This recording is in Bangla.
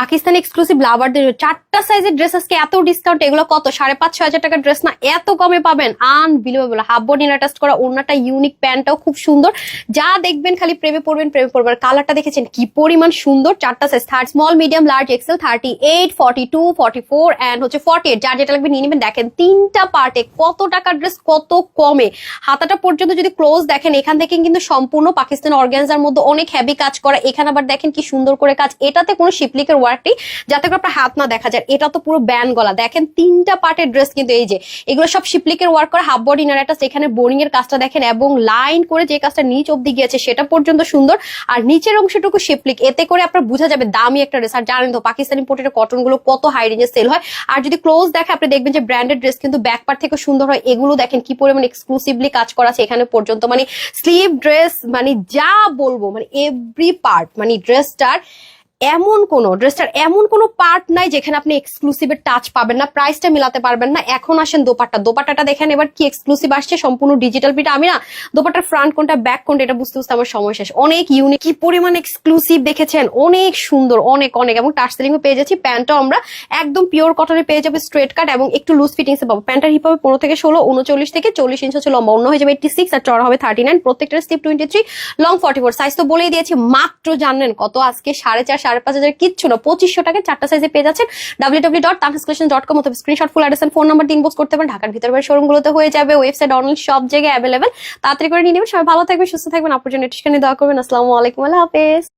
পাকিস্তানি এক্সক্লুসিভ লাভারদের চারটা সাইজের ড্রেস আজকে এত ডিসকাউন্ট এগুলো কত? সাড়ে পাঁচ, ছয় হাজার টাকার ড্রেস না, এত কমে পাবেন। আনবিলিভেবল হাফ বডি অ্যাটাচ করা অন্যটা ইউনিক প্যান্টটাও খুব সুন্দর। যা দেখবেন খালি প্রেমে পড়বেন প্রেমে পড়বেন কালারটা দেখেছেন? কি পরিমাণ সুন্দর। চারটা size third small medium large XL thirty eight forty two forty four and হচ্ছে ফর্টি এইট যার যেটা লাগবে নিয়ে নেবেন। দেখেন, তিনটা পার্টে কত টাকার ড্রেস কত কমে। হাতাটা পর্যন্ত যদি ক্লোজ দেখেন, এখান থেকে কিন্তু সম্পূর্ণ পাকিস্তান অর্গানজার মধ্যে অনেক হেভি কাজ করা। এখানে আবার দেখেন কি সুন্দর করে কাজ। এটাতে কোনো শিপলিকের ওয়ার্কটি যাতে করে আপনার হাত না দেখা যায়। এটা তো পুরো ব্যান গলা। দেখেন, তিনটা পার্টের ড্রেস কিন্তু এই যে, এগুলো সব শিপলিকের ওয়ার্ক করা হাফ বডি ইনার একটা সেখানে বোরিং এর কাজটা দেখেন, এবং লাইন করে যে কাজটা নিচ অব্দি গিয়েছে, সেটা পর্যন্ত সুন্দর। আর নিচের অংশটুকু শিপলিক এতে করে আপনার বোঝা যাবে দামি একটা ড্রেস আর জানেন তো, পাকিস্তানি পোটের কটনগুলো কত হাই রেঞ্জে সেল হয়। আর যদি ক্লোজ দেখে, আপনি দেখবেন যে ব্র্যান্ডেড ড্রেস কিন্তু ব্যাক পার্ট থেকে সুন্দর হয়। এগুলো দেখেন, কি পরিমাণ এক্সক্লুসিভলি কাজ করা আছে এখানে পর্যন্ত। মানে স্লিভ ড্রেস মানে যা বলব মানে এভরি পার্ট মানে ড্রেসটার এমন কোন ড্রেসটার এমন কোনো পার্ট নাই যেখানে আপনি এক্সক্লুসিভের টাচ পাবেন না প্রাইসটা মিলাতে পারবেন না। এখন আসেন দোপাট্টা। দোপাট্টাটা দেখেন এবার কি এক্সক্লুসিভ আসছে, সম্পূর্ণ ডিজিটাল প্রিন্ট আমি না দোপাট্টার ফ্রন্ট কোনটা ব্যাক কোনটা, এটা বুঝতে বুঝতে আমার সময় শেষ। অনেক ইউনিক কি পরিমাণ এক্সক্লুসিভ দেখেছেন? অনেক সুন্দর, অনেক অনেক। এবং টার্সেলিং পেয়ে যাচ্ছি। প্যান্টটাও আমরা একদম পিওর কটনে পেয়ে যাবে স্ট্রেট কাট এবং একটু লুজ ফিটিংসে পাবো। প্যান্টার হিপ হবে পনেরো থেকে ষোলো, উনচল্লিশ থেকে চল্লিশ ইঞ্চ হচ্ছে লম্বা, অন্য হয়ে যাবে এইটটি সিক্স আর চড়া হবে থার্টি নাইন প্রত্যেকটা steep twenty three long forty four size তো বলেই দিয়েছি, মাত্র জানেন কত আজকে? সাড়ে চার সাড়ে পাঁচ হাজার কিচ্ছু না। পঁচিশশো টাকা চারটা সাইজে পেয়ে যাচ্ছেন W W dot dot com অথবা screenshot full address phone number post করতে পারেন। ঢাকার ভিতরে শোরুমগুলোতে হয়ে যাবে। ওয়েবসাইট অনলাইন সব জায়গায় অ্যাভেলেবেল তাড়াতাড়ি করে নিয়ে নেবেন। সবাই ভালো থাকবেন, সুস্থ থাকবেন। আপনার জন্য ঠিকানা দেওয়া করবেন। আসসালামু আলাইকুম। আল্লাহ হাফেজ।